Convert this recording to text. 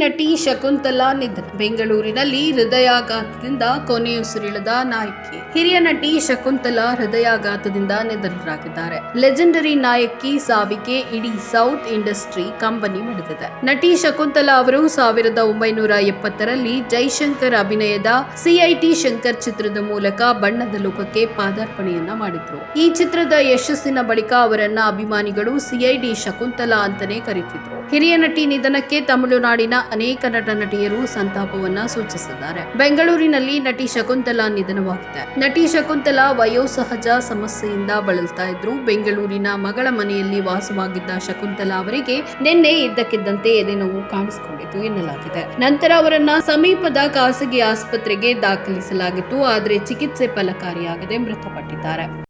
ನಟಿ ಶಕುಂತಲಾ ನಿಧನ ಬೆಂಗಳೂರಿನಲ್ಲಿ ಹೃದಯಾಘಾತದಿಂದ ಕೊನೆಯುಸಿರಿಳದ ನಾಯಕಿ. ಹಿರಿಯ ನಟಿ ಶಕುಂತಲಾ ಹೃದಯಾಘಾತದಿಂದ ನಿಧನರಾಗಿದ್ದಾರೆ. ಲೆಜೆಂಡರಿ ನಾಯಕಿ ಸಾವಿಗೆ ಇಡೀ ಸೌತ್ ಇಂಡಸ್ಟ್ರಿ ಕಂಬನಿ ಮಿಡಿದಿದೆ. ನಟಿ ಶಕುಂತಲಾ ಅವರು ಸಾವಿರದ ಒಂಬೈನೂರ ಎಪ್ಪತ್ತರಲ್ಲಿ ಜೈಶಂಕರ್ ಅಭಿನಯದ ಸಿಐಟಿ ಶಂಕರ್ ಚಿತ್ರದ ಮೂಲಕ ಬಣ್ಣದ ಲೋಕಕ್ಕೆ ಪಾದಾರ್ಪಣೆಯನ್ನ ಮಾಡಿದ್ರು. ಈ ಚಿತ್ರದ ಯಶಸ್ಸಿನ ಬಳಿಕ ಅವರನ್ನ ಅಭಿಮಾನಿಗಳು ಸಿಐಡಿ ಶಕುಂತಲಾ ಅಂತಾನೆ ಕರೀತಿದ್ರು. ಹಿರಿಯ ನಟಿ ನಿಧನಕ್ಕೆ ತಮಿಳುನಾಡಿನ ಅನೇಕ ನಟ ನಟಿಯರು ಸಂತಾಪವನ್ನ ಸೂಚಿಸಿದ್ದಾರೆ. ಬೆಂಗಳೂರಿನಲ್ಲಿ ನಟಿ ಶಕುಂತಲಾ ನಿಧನವಾಗಿದೆ. ನಟಿ ಶಕುಂತಲಾ ವಯೋಸಹಜ ಸಮಸ್ಯೆಯಿಂದ ಬಳಲ್ತಾ ಇದ್ರು. ಬೆಂಗಳೂರಿನ ಮಗಳ ಮನೆಯಲ್ಲಿ ವಾಸವಾಗಿದ್ದ ಶಕುಂತಲಾ ಅವರಿಗೆ ನಿನ್ನೆ ಇದ್ದಕ್ಕಿದ್ದಂತೆ ಎದೆನೋವು ಕಾಣಿಸಿಕೊಂಡಿತು ಎನ್ನಲಾಗಿದೆ. ನಂತರ ಅವರನ್ನ ಸಮೀಪದ ಖಾಸಗಿ ಆಸ್ಪತ್ರೆಗೆ ದಾಖಲಿಸಲಾಗಿತ್ತು. ಆದರೆ ಚಿಕಿತ್ಸೆ ಫಲಕಾರಿಯಾಗದೆ ಮೃತಪಟ್ಟಿದ್ದಾರೆ.